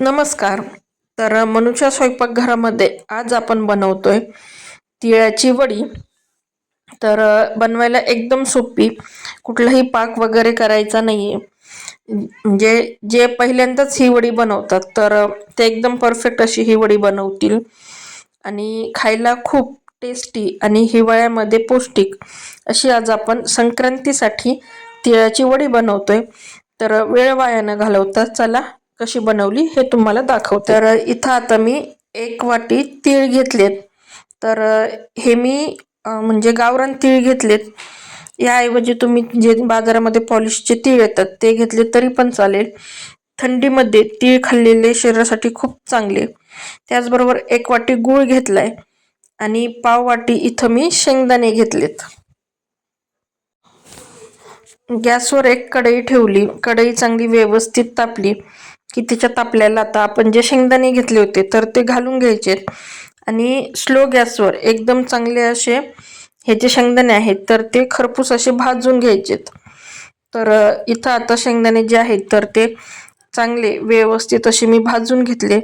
नमस्कार. तर मनुच्या स्वयंपाकघरामध्ये आज आपण बनवतोय तिळाची वडी. तर बनवायला एकदम सोपी. कुठलाही पाक वगैरे करायचा नाही आहे म्हणजे जे पहिल्यांदाच ही वडी बनवतात तर ते एकदम परफेक्ट अशी ही वडी बनवतील. आणि खायला खूप टेस्टी आणि हिवाळ्यामध्ये पौष्टिक अशी आज आपण संक्रांतीसाठी तिळाची वडी बनवतोय. तर वेळ वाया न घालवता चला कशी बनवली हे तुम्हाला दाखवते. तर इथं आता मी एक वाटी तीळ घेतलेत. तर हे मी म्हणजे गावरान तीळ घेतलेत. याऐवजी तुम्ही जे बाजारामध्ये पॉलिशचे तीळ येतात ते घेतले तरी पण चालेल. थंडीमध्ये तीळ खाल्लेले शरीरासाठी खूप चांगले. त्याचबरोबर एक वाटी गूळ घेतलाय आणि पाव वाटी इथं मी शेंगदाणे घेतलेत. गॅसवर एक कढई ठेवली. कढई चांगली व्यवस्थित तापली. की त्याच्यात आपल्याला आता आपण जे शेंगदाणे घेतले होते तर ते घालून घ्यायचे आणि स्लो गॅसवर एकदम चांगले असे हे जे शेंगदाणे आहेत तर ते खरपूस असे भाजून घ्यायचेत तर इथं आता शेंगदाणे जे आहेत तर ते चांगले व्यवस्थित असे मी भाजून घेतले.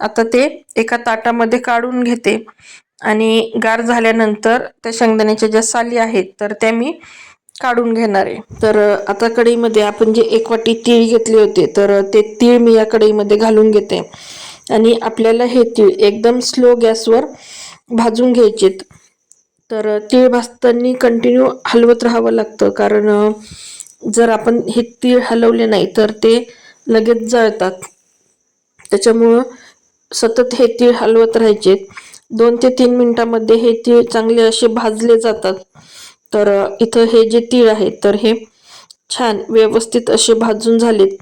आता ते एका ताटामध्ये काढून घेते. आणि गार झाल्यानंतर त्या शेंगदाण्याच्या ज्या साली आहेत तर त्या मी काढून घेणार आहे. तर आता कढईमध्ये आपण जे एक वाटी तीळ घेतले होते तर ते तीळ मी या कढईमध्ये घालून घेते. आणि आपल्याला हे तीळ एकदम स्लो गॅसवर भाजून घ्यायचेत तर तीळ भाजताना कंटिन्यू हलवत राहावं लागतं कारण जर आपण हे तीळ हलवले नाही तर ते लगेच जळतात. त्याच्यामुळं सतत हे तीळ हलवत राहायचे दोन ते तीन मिनिटामध्ये हे तीळ चांगले असे भाजले जातात. तर इथं हे जे तीळ आहेत तर हे छान व्यवस्थित असे भाजून झालेत.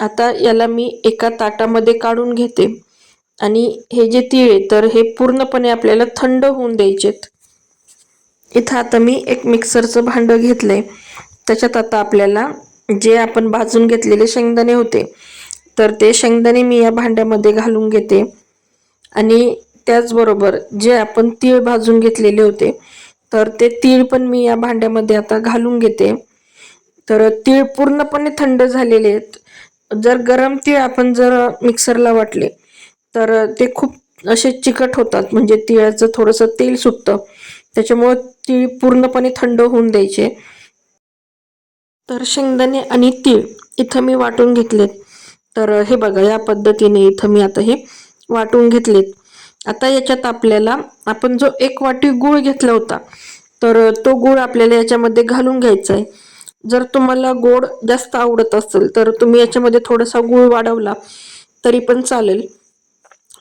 आता याला मी एका ताटामध्ये काढून घेते. आणि हे जे तीळ आहे तर हे पूर्णपणे आपल्याला थंड होऊन द्यायचेत. इथं आता मी एक मिक्सरचं भांडं घेतलंय. त्याच्यात आता आपल्याला जे आपण भाजून घेतलेले शेंगदाणे होते तर ते शेंगदाणे मी या भांड्यामध्ये घालून घेते. आणि त्याचबरोबर जे आपण तीळ भाजून घेतलेले होते तर ते तीळ पण मी या भांड्यामध्ये आता घालून घेते. तर तीळ पूर्णपणे थंड झालेले आहेत. जर गरम तीळ आपण जर मिक्सरला वाटले तर ते खूप असे चिकट होतात. म्हणजे तिळाचं थोडंसं तेल सुटतं. त्याच्यामुळं तीळ पूर्णपणे थंड होऊन द्यायचे. तर शेंगदाणे आणि तीळ इथं मी वाटून घेतलेत. तर हे बघा या पद्धतीने इथं मी आता हे वाटून घेतलेत. आता याच्यात आपल्याला आपण जो एक वाटी गूळ घेतला होता तर तो गूळ आपल्याला याच्यामध्ये घालून घ्यायचा आहे जर तुम्हाला गोड जास्त आवडत असेल तर तुम्ही याच्यामध्ये थोडासा गूळ वाढवला तरी पण चालेल.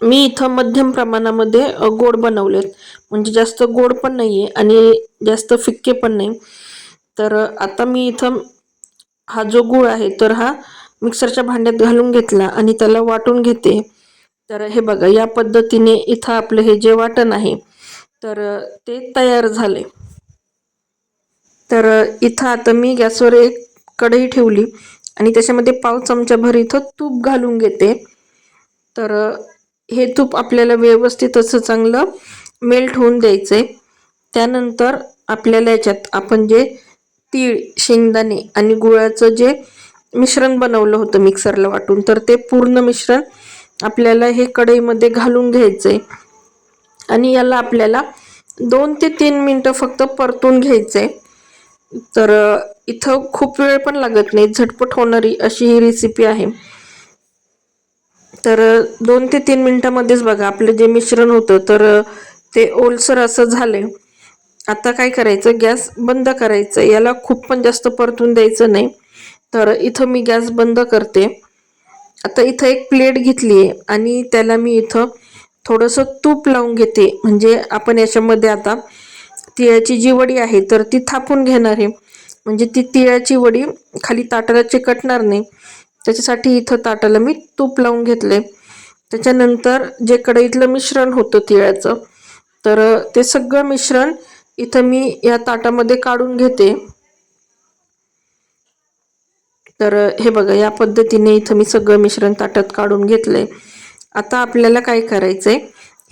मी इथं मध्यम प्रमाणामध्ये गोड बनवलेत. म्हणजे जास्त गोड पण नाही आहे आणि जास्त फिक्के पण नाही. तर आता मी इथं हा जो गूळ आहे तर हा मिक्सरच्या भांड्यात घालून घेतला आणि त्याला वाटून घेते. तर हे बघा या पद्धतीने इथं आपलं हे जे वाटण आहे तर ते तयार झाले. तर इथं आता मी गॅसवर एक कढई ठेवली आणि त्याच्यामध्ये पाव चमचाभर इथं तूप घालून घेते. तर हे तूप आपल्याला व्यवस्थित असं चांगलं मेल्ट होऊन द्यायचं आहे त्यानंतर आपल्याला याच्यात आपण जे तीळ शेंगदाणे आणि गुळाचं जे मिश्रण बनवलं होतं मिक्सरला वाटून तर ते पूर्ण मिश्रण आपल्याला हे कढईमध्ये घालून घ्यायचं आहे आणि याला आपल्याला दोन ते तीन मिनटं फक्त परतून घ्यायचं आहे तर इथं खूप वेळ पण लागत नाही. झटपट होणारी अशी ही रेसिपी आहे. तर दोन ते तीन मिनटामध्येच बघा. आपलं जे मिश्रण होतं तर ते ओलसर असं झालं आता काय करायचं? गॅस बंद करायचं. याला खूप पण जास्त परतून द्यायचं नाही. तर इथं मी गॅस बंद करते. आता इथं एक प्लेट घेतली आहे आणि त्याला मी इथं थोडंसं तूप लावून घेते. म्हणजे आपण याच्यामध्ये आता तिळाची जी वडी आहे तर ती थापून घेणार आहे. म्हणजे ती तिळाची वडी खाली ताटाला चिकटणार नाही. त्याच्यासाठी इथं ताटाला मी तूप लावून घेतले त्याच्यानंतर जे कढईतलं मिश्रण होतं तिळाचं तर ते सगळं मिश्रण इथं मी या ताटामध्ये काढून घेते. तर हे बघा या पद्धतीने इथं मी सगळं मिश्रण ताटात काढून घेतलंय. आता आपल्याला काय करायचंय?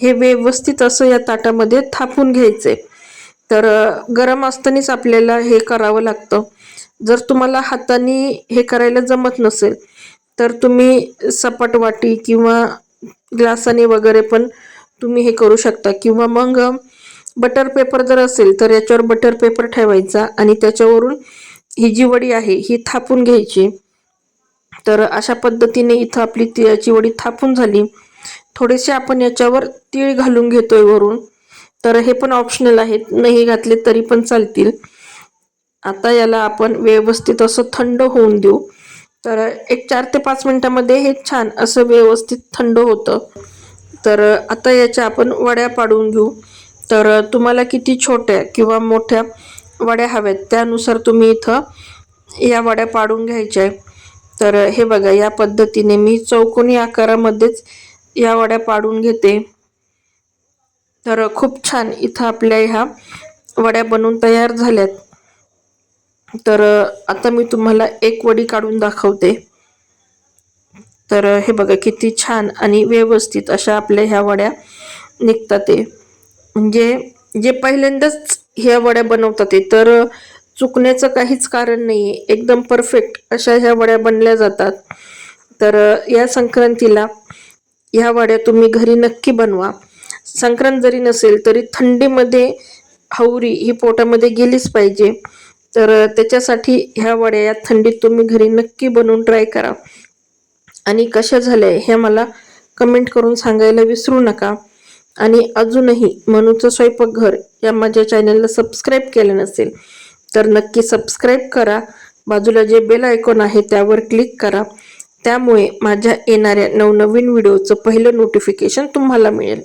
हे व्यवस्थित असं या ताटामध्ये थापून घ्यायचंय. तर गरम असतानाच आपल्याला हे करावं लागतं. जर तुम्हाला हाताने हे करायला जमत नसेल तर तुम्ही सपाट वाटी किंवा ग्लासाने वगैरे पण तुम्ही हे करू शकता. किंवा मग बटर पेपर जर असेल तर याच्यावर बटर पेपर ठेवायचा आणि त्याच्यावरून ही जी वडी आहे ही थापून घ्यायची. तर अशा पद्धतीने इथं आपली तिळाची वडी थापून झाली. थोडेसे आपण याच्यावर तीळ घालून घेतोय वरून. तर हे पण ऑप्शनल आहेत. नाही घातले तरी पण चालतील. आता याला आपण व्यवस्थित असं थंड होऊन देऊ. तर एक चार ते पाच मिनिटामध्ये हे छान असं व्यवस्थित थंड होतं. तर आता याच्या आपण वड्या पाडून घेऊ. तर तुम्हाला किती छोट्या किंवा मोठ्या वड्या हव्यात. त्यानुसार तुम्ही इथं या वड्या पाडून घ्यायच्या आहे तर हे बघा या पद्धतीने मी चौकोनी आकारामध्येच या वड्या पाडून घेते. तर खूप छान इथं आपल्या ह्या वड्या बनवून तयार झाल्यात. तर आता मी तुम्हाला एक वडी काढून दाखवते. तर हे बघा किती छान आणि व्यवस्थित अशा आपल्या ह्या वड्या निघतात ते. म्हणजे जे पहिल्यांदाच ह्या वड्या बनवतात ते तर चुकण्याचं काहीच कारण नाही आहे एकदम परफेक्ट अशा ह्या वड्या बनल्या जातात. तर या संक्रांतीला ह्या वड्या तुम्ही घरी नक्की बनवा. संक्रांत जरी नसेल तरी थंडीमध्ये हवरी ही पोटामध्ये गेलीच पाहिजे. तर त्याच्यासाठी ह्या वड्या या थंडीत तुम्ही घरी नक्की बनवून ट्राय करा. आणि कशा झाल्या हे मला कमेंट करून सांगायला विसरू नका. आणि अजूनही मनूचं स्वयंपाकघर या माझ्या चॅनलला सबस्क्राईब केलं नसेल तर नक्की सबस्क्राईब करा. बाजूला जे बेल आयकॉन आहे त्यावर क्लिक करा. त्यामुळे माझ्या येणाऱ्या नवनवीन व्हिडिओचं पहिलं नोटिफिकेशन तुम्हाला मिळेल.